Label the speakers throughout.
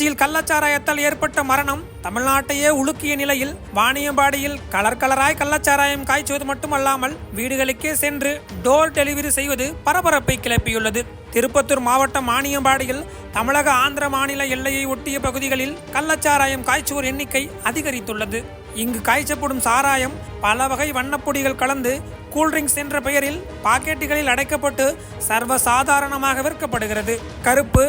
Speaker 1: திருச்சியில் கள்ளச்சாராயத்தால் ஏற்பட்ட மரணம் தமிழ்நாட்டையே உலுக்கிய நிலையில் வாணியம்பாடியில் கலர் கலராய் கள்ளச்சாராயம் காய்ச்சுவது மட்டுமல்லாமல் வீடுகளுக்கே சென்று டோர் டெலிவரி செய்வது பரபரப்பை கிளப்பியுள்ளது. திருப்பத்தூர் மாவட்டம் மானியம்பாடியில் தமிழக ஆந்திர மாநில எல்லையை ஒட்டிய பகுதிகளில் கள்ளச்சாராயம் காய்ச்சுவோர் எண்ணிக்கை அதிகரித்துள்ளது. இங்கு காய்ச்சப்படும் சாராயம் பல வகை வண்ணப்பொடிகள் கலந்து கூல்ட்ரிங்க்ஸ் என்ற பெயரில் பாக்கெட்டுகளில் அடைக்கப்பட்டு சர்வசாதாரணமாக விற்கப்படுகிறது. கருப்பு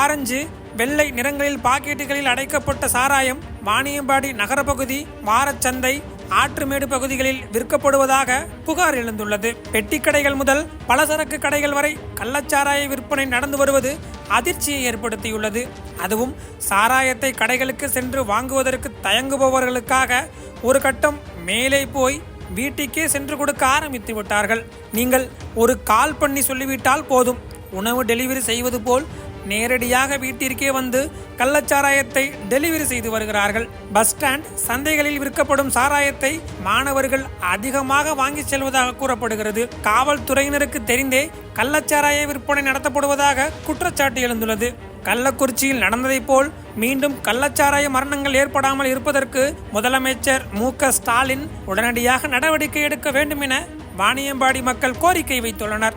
Speaker 1: ஆரஞ்சு வெள்ளை நிறங்களில் பாக்கெட்டுகளில் அடைக்கப்பட்ட சாராயம் வாணியம்பாடி நகரப்பகுதி வாரச்சந்தை ஆற்றுமேடு பகுதிகளில் விற்கப்படுவதாக புகார் எழுந்துள்ளது. பெட்டிக்கடைகள் முதல் பலசரக்கு கடைகள் வரை கள்ளச்சாராய விற்பனை நடந்து வருவது அதிர்ச்சியை ஏற்படுத்தியுள்ளது. அதுவும் சாராயத்தை கடைகளுக்கு சென்று வாங்குவதற்கு தயங்குபவர்களுக்காக ஒரு கட்டம் மேலே போய் வீட்டுக்கே சென்று கொடுக்க ஆரம்பித்து விட்டார்கள். நீங்கள் ஒரு கால் பண்ணி சொல்லிவிட்டால் போதும். உணவு டெலிவரி செய்வது போல் நேரடியாக வீட்டிற்கே வந்து கள்ளச்சாராயத்தை டெலிவரி செய்து வருகிறார்கள். பஸ் ஸ்டாண்ட் சந்தைகளில் விற்கப்படும் சாராயத்தை மாணவர்கள் அதிகமாக வாங்கி செல்வதாக கூறப்படுகிறது. காவல்துறையினருக்கு தெரிந்தே கள்ளச்சாராய விற்பனை நடத்தப்படுவதாக குற்றச்சாட்டு எழுந்துள்ளது. கள்ளக்குறிச்சியில் நடந்ததைப் போல் மீண்டும் கள்ளச்சாராய மரணங்கள் ஏற்படாமல் இருப்பதற்கு முதலமைச்சர் மு. ஸ்டாலின் உடனடியாக நடவடிக்கை எடுக்க வேண்டும் என வாணியம்பாடி மக்கள் கோரிக்கை வைத்துள்ளனர்.